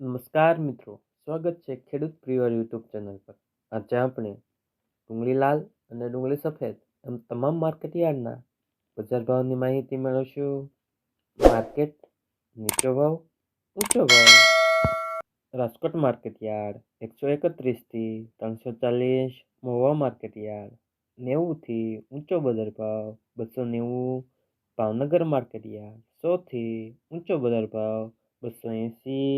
નમસ્કાર મિત્રો, સ્વાગત છે ખેડૂત પ્રિયર યુટ્યુબ ચેનલ પર. આજે આપણે ડુંગળી લાલ અને ડુંગળી સફેદ એમ તમામ માર્કેટ યાર્ડના બજાર ભાવની માહિતી મેળવશું. માર્કેટ, નીચો ભાવ, ઊંચો ભાવ. રાજકોટ માર્કેટયાર્ડ એકસો એકત્રીસથી ત્રણસો ચાલીસ, મહુવા માર્કેટ યાર્ડ નેવુંથી ઊંચો બજાર ભાવ, બસો નેવું, ભાવનગર માર્કેટયાર્ડ સોથી ઊંચો બજાર ભાવ, બસો એંસી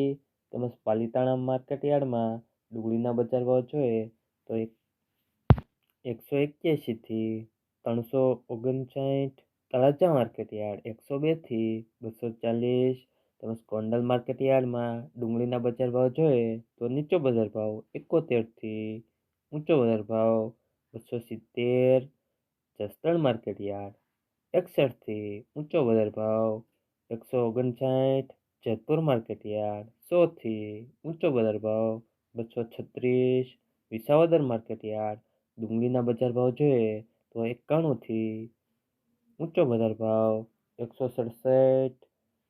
તેમજ પાલીતાણા માર્કેટ યાર્ડમાં ડુંગળીના બજાર ભાવ જોઈએ તો એક, એકસો એક્યાસીથી ત્રણસો ઓગણસાઠ તળાજા માર્કેટ યાર્ડ, એકસો બેથી બસો ચાલીસ. તેમજ કોંડલ માર્કેટ યાર્ડમાં ડુંગળીના બજાર ભાવ જોઈએ તો નીચો બજાર ભાવ એકોતેરથી ઊંચો બજાર ભાવ બસો સિત્તેર. જસદણ માર્કેટ યાર્ડ, એકસઠથી ઊંચો બજાર ભાવ એકસો ઓગણસાઠ. જેતપુર માર્કેટ યાર્ડ સોથી ઊંચો બજાર ભાવ, બસો છત્રીસ, વિસાવદર માર્કેટ યાર્ડ, ડુંગળીના બજાર ભાવ જોઈએ તો એકાણુંથી ઊંચો બજાર ભાવ, એકસો સડસઠ,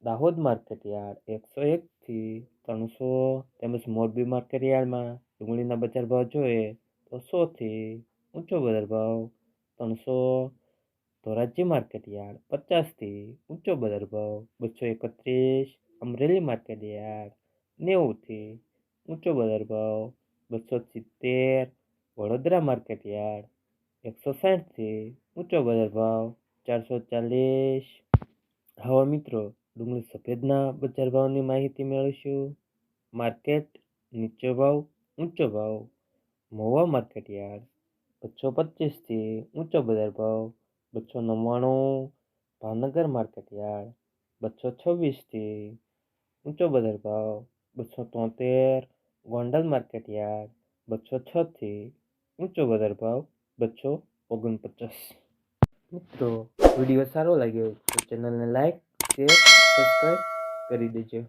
દાહોદ માર્કેટ યાર્ડ, એકસો એકથી ત્રણસો, તેમજ મોરબી માર્કેટ યાર્ડમાં ડુંગળીના બજાર ભાવ જોઈએ તો સોથી ઊંચો બજાર ભાવ, ત્રણસો, ધોરાજી માર્કેટ યાર્ડ, પચાસથી ઊંચો બજાર ભાવ, બસો એકત્રીસ, અમરેલી માર્કેટ યાર્ડ નેવુંથી ઊંચો બજાર ભાવ બસો સિત્તેર, વડોદરા માર્કેટ યાર્ડ, એકસો સાઠથી ઊંચો બજાર ભાવ ચારસો ચાલીસ. હવે મિત્રો, ડુંગળી સફેદના બજાર ભાવની માહિતી મેળવીશું. માર્કેટ, નીચો ભાવ, ઊંચો ભાવ. મહુવા માર્કેટ યાર્ડ બસો પચીસથી ઊંચો બજાર ભાવ બસો નવ્વાણું. ભાવનગર માર્કેટ યાર્ડ બસો છવ્વીસથી ઊંચો બજાર ભાવ બસો તોતેર, ગોંડલ માર્કેટ યાર્ડ, બસો છથી ઊંચો બજાર ભાવ, બસો ઓગણપચાસ. મિત્રો, વીડિયો સારો લાગ્યો તો ચેનલને લાઈક, શેર સબસ્ક્રાઈબ કરી દેજો.